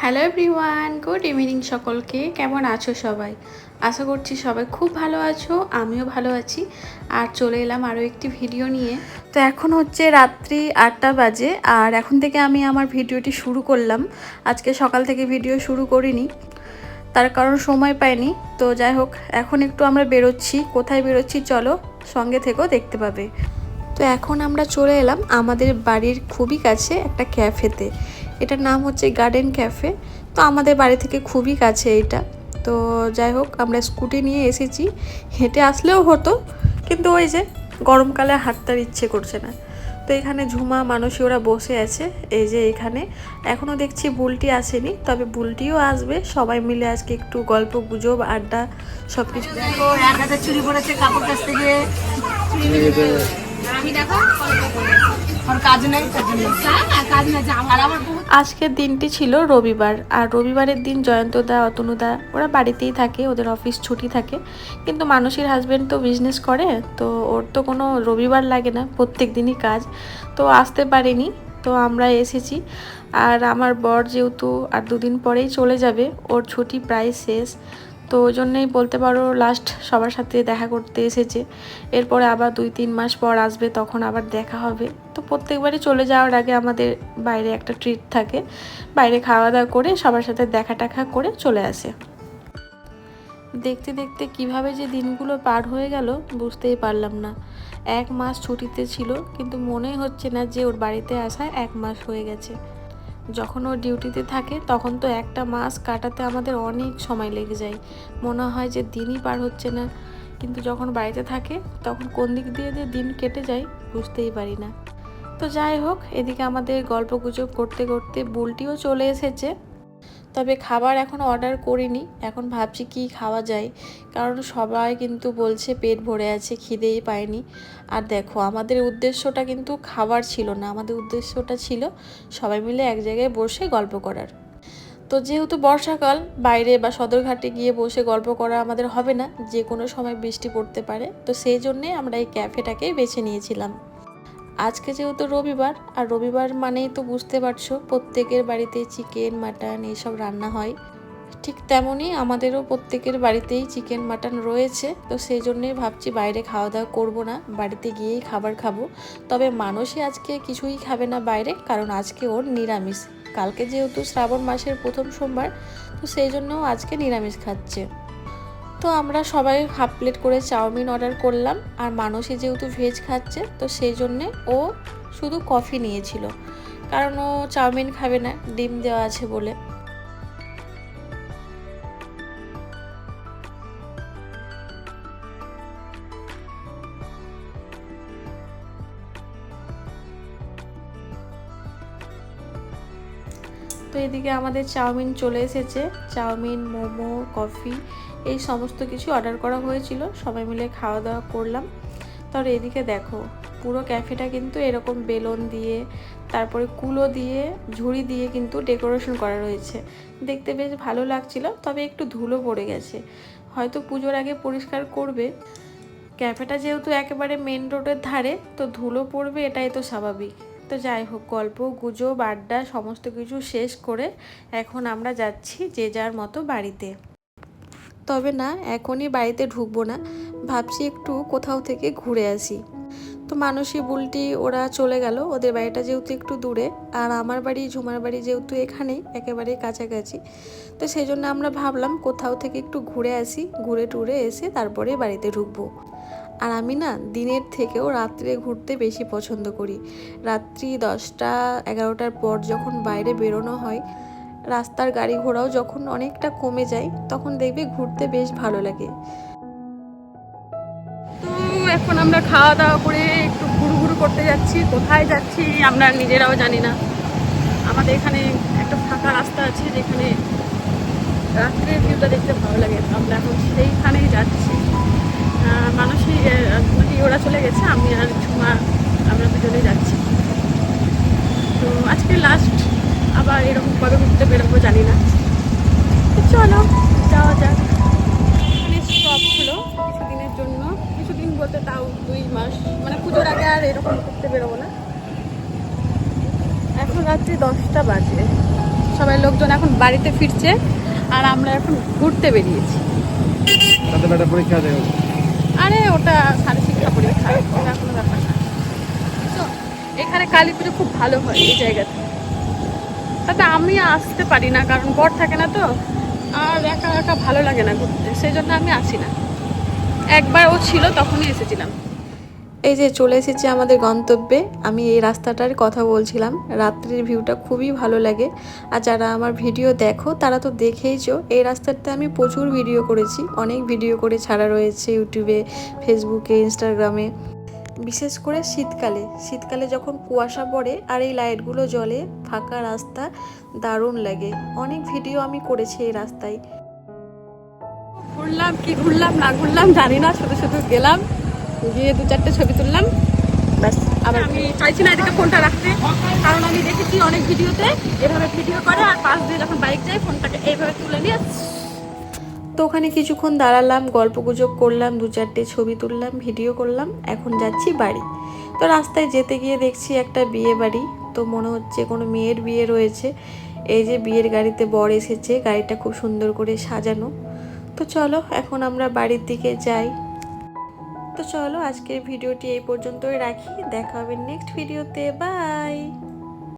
Hello everyone, good evening সকলকে। কেমন আছো সবাই? আশা করছি সবাই খুব ভালো আছো, আমিও ভালো আছি। আর চলে এলাম আরও একটি ভিডিও নিয়ে। তো এখন হচ্ছে রাত্রি আটটা বাজে, আর এখন থেকে আমি আমার ভিডিওটি শুরু করলাম। আজকে সকাল থেকে ভিডিও শুরু করিনি, তার কারণ সময় পাইনি। তো যাই হোক, এখন একটু আমরা বেরোচ্ছি। কোথায় বেরোচ্ছি চলো, সঙ্গে থেকেও দেখতে পাবে। তো এখন আমরা চলে এলাম আমাদের বাড়ির খুবই কাছে একটা ক্যাফেতে। এটার নাম হচ্ছে গার্ডেন ক্যাফে তো আমাদের বাড়ি থেকে খুবই কাছে এটা। তো যাই হোক আমরা স্কুটি নিয়ে এসেছি। হেঁটে আসলেও হতো কিন্তু ওই যে গরমকালে হাঁটতে আর ইচ্ছে করছে না। তো এখানে ঝুমা মানুষই ওরা বসে আছে এই যে এখানে। এখনও দেখছি বুলটি আসেনি তবে বুলটিও আসবে। সবাই মিলে আজকে একটু গল্প গুজব আড্ডা সব কিছু দেখো এক হাতে চুরি পড়েছে কাপড় কাছ থেকে। আমি দেখো কাজ নেই কাজ না আর আমার আজকের দিনটি ছিল রবিবার আর রবিবারের দিন জয়ন্তদা অতনুদা ওরা বাড়িতেই থাকে ওদের অফিস ছুটি থাকে। কিন্তু মানুষের হাজবেন্ড তো বিজনেস করে তো ওর তো কোনো রবিবার লাগে না প্রত্যেক দিনই কাজ। তো আসতে পারেনি তো আমরা এসেছি। আর আমার বর যেহেতু আর দুদিন পরেই চলে যাবে ওর ছুটি প্রায় শেষ। তো ওই জন্যই বলতে পারো লাস্ট সবার সাথে দেখা করতে এসেছে। এরপরে আবার দুই তিন মাস পর আসবে, তখন আবার দেখা হবে। তো প্রত্যেকবারই চলে যাওয়ার আগে আমাদের বাইরে একটা ট্রিট থাকে। বাইরে খাওয়া দাওয়া করে সবার সাথে দেখা টাকা করে চলে আসে। দেখতে দেখতে কীভাবে যে দিনগুলো পার হয়ে গেল বুঝতেই পারলাম না। এক মাস ছুটিতে ছিল, কিন্তু মনেই হচ্ছে না যে ওর বাড়িতে আসা এক মাস হয়ে গেছে। যখন ও ডিউটিতে থাকে, তখন তো একটা মাস কাটাতে আমাদের অনেক সময় লেগে যায়। মনে হয় যে দিনই পার হচ্ছে না। কিন্তু যখন বাড়িতে থাকে, তখন কোন দিক দিয়ে যে দিন কেটে যায়, বুঝতেই পারি না। তো যাই হোক, এদিকে আমাদের গল্প গুজব করতে করতে বুলটিও চলে এসেছে। তবে খাবার এখন অর্ডার করিনি। এখন ভাবছি কি খাওয়া যায়। কারণ সবাই কিন্তু বলছে পেট ভরে আছে, খিদেই পায়নি। আর দেখো, আমাদের উদ্দেশ্যটা কিন্তু খাবার ছিল না। আমাদের উদ্দেশ্যটা ছিল সবাই মিলে এক জায়গায় বসে গল্প করার। তো যেহেতু বর্ষাকাল, বাইরে বা সদরঘাটে গিয়ে বসে গল্প করা আমাদের হবে না। যে কোনো সময় বৃষ্টি পড়তে পারে। তো সেই জন্যে আমরা এই ক্যাফেটাকে বেছে নিয়েছিলাম। আজকে যেহেতু রবিবার, আর রবিবার মানেই তো বুঝতে পারছ প্রত্যেকের বাড়িতে চিকেন, মাটন এইসব রান্না হয়। ঠিক তেমনই আমাদেরও প্রত্যেকের বাড়িতেই চিকেন, মাটন রয়েছে, তো সেই জন্যই ভাবছি বাইরে খাওয়া দাওয়া করব না, বাড়িতে গিয়েই খাবার খাব। তবে মানুষই আজকে কিছুই খাবে না বাইরে, কারণ আজকে ওর নিরামিষ। কালকে যেহেতু শ্রাবণ মাসের প্রথম সোমবার, তো সেই জন্য ও আজকে নিরামিষ খাচ্ছে। তো আমরা সবাই হাফ প্লেট করে চাউমিন অর্ডার করলাম। আর মানসী যেহেতু ভেজ খাচ্ছে, তো সেই জন্যে ও শুধু কফি নিয়েছিল। কারণ ও চাউমিন খাবে না, ডিম দেওয়া আছে বলে। তো এদিকে আমাদের চাউমিন চলে এসেছে। চাউমিন, মোমো কফি এই সমস্ত কিছু অর্ডার করা হয়েছিল, সবাই মিলে খাওয়া দাওয়া করলাম। তার এদিকে দেখো, পুরো ক্যাফেটা কিন্তু এরকম বেলুন দিয়ে, তারপরে কুলো দিয়ে, ঝুড়ি দিয়ে কিন্তু ডেকোরেশন করা রয়েছে। দেখতে বেশ ভালো লাগছিল, তবে একটু ধুলো পড়ে গেছে। হয়তো পুজোর আগে পরিষ্কার করবে। ক্যাফেটা যেহেতু একেবারে মেন রোডের ধারে, তো ধুলো পড়বে এটাই তো স্বাভাবিক। তো যাই হোক, গল্প, গুজব, আড্ডা, সমস্ত কিছু শেষ করে এখন আমরা যাচ্ছি যে যার মতো বাড়িতে। তবে না, এখনই বাড়িতে ঢুকবো না। ভাবছি একটু কোথাও থেকে ঘুরে আসি। তো মানসী বুলটি, ওরা চলে গেল। ওদের বাড়িটা যেহেতু একটু দূরে, আর আমার বাড়ি, ঝুমার বাড়ি যেহেতু এখানেই একেবারে কাছাকাছি। তো সেই জন্য আমরা ভাবলাম কোথাও থেকে একটু ঘুরে আসি, ঘুরে টুরে এসে তারপরে বাড়িতে ঢুকবো। আর আমি না, দিনের থেকেও রাত্রে ঘুরতে বেশি পছন্দ করি। রাত্রি দশটা, এগারোটার পর যখন বাইরে বেরোনো হয় রাস্তার গাড়ি ঘোড়াও যখন অনেকটা কমে যায়, তখন দেখবে ঘুরতে বেশ ভালো লাগে। তো এখন আমরা খাওয়া দাওয়া করে একটু ঘুরু ঘুরু করতে যাচ্ছি, কোথায় যাচ্ছি আমরা নিজেরাও জানি না। আমাদের এখানে একটা ফাঁকা রাস্তা আছে যেখানে রাত্রের ভিউটা দেখতে ভালো লাগে। আমরা এখন সেইখানেই যাচ্ছি। মানুষই মানে ওরা চলে গেছে, আমি আর ঝুমা, আমরা দুজনেই যাচ্ছি। তো আজকে লাস্ট আবার এরকম কবে ঘুরতে বেরোবো জানি না। চলো যাওয়া যাক। এখানে স্টপ হলো কিছুদিনের জন্য। কিছুদিন বলতে তাও দুই মাস। মানে পুজোর আগে আর এরকম ঘুরতে বেরোবো না। এখন রাত্রি দশটা বাজে। সবাই লোকজন এখন বাড়িতে ফিরছে আর আমরা এখন ঘুরতে বেরিয়েছি। পরীক্ষা আরে ওটা শারীর শিক্ষা পরীক্ষা। ওটা কোনো ব্যাপার না। এখানে কালী পুজো খুব ভালো হয় এই জায়গাতে। তাতে আমি আসতে পারি না, কারণ বর থাকে না তো। আর একা একা ভালো লাগে না ঘুরতে, সেই জন্য আমি আসি না। একবার ও ছিল, তখনই এসেছিলাম। এই যে চলে এসেছি আমাদের গন্তব্যে, আমি এই রাস্তাটার কথা বলছিলাম। রাত্রির ভিউটা খুবই ভালো লাগে। আর যারা আমার ভিডিও দেখো, তারা তো দেখেইছো, এই রাস্তাতে আমি প্রচুর ভিডিও করেছি। অনেক ভিডিও করে ছাড়া রয়েছে ইউটিউবে ফেসবুকে ইনস্টাগ্রামে বিশেষ করে শীতকালে। শীতকালে যখন কুয়াশা পড়ে আর এই লাইটগুলো জ্বলে ফাঁকা রাস্তা দারুণ লাগে। অনেক ভিডিও আমি করেছি এই রাস্তায়। ঘুরলাম কি ঘুরলাম না ঘুরলাম জানি না শুধু শুধু গেলাম গিয়ে দু চারটে ছবি তুললাম। ব্যাস। আবার আমি চাইছি না এদিকে ফোনটা রাখতে কারণ আমি দেখেছি অনেক ভিডিওতে এভাবে ভিডিও করে আর পাশ দিয়ে যখন বাইক যায় ফোনটাকে এইভাবে তুলে নিয়ে তো ওখানে কিছুক্ষণ দাঁড়ালাম গল্প গুজব করলাম, দু চারটে ছবি তুললাম, ভিডিও করলাম, এখন যাচ্ছি বাড়ি। তো রাস্তায় যেতে গিয়ে দেখছি একটা বিয়ে বাড়ি, তো মনে হচ্ছে কোনো মেয়ের বিয়ে রয়েছে। এই যে বিয়ের গাড়িতে বর এসেছে, গাড়িটা খুব সুন্দর করে সাজানো। তো চলো, এখন আমরা বাড়ির দিকে যাই। তো চলো, আজকের ভিডিওটি এই পর্যন্তই রাখি। দেখা হবে নেক্সট ভিডিওতে বাই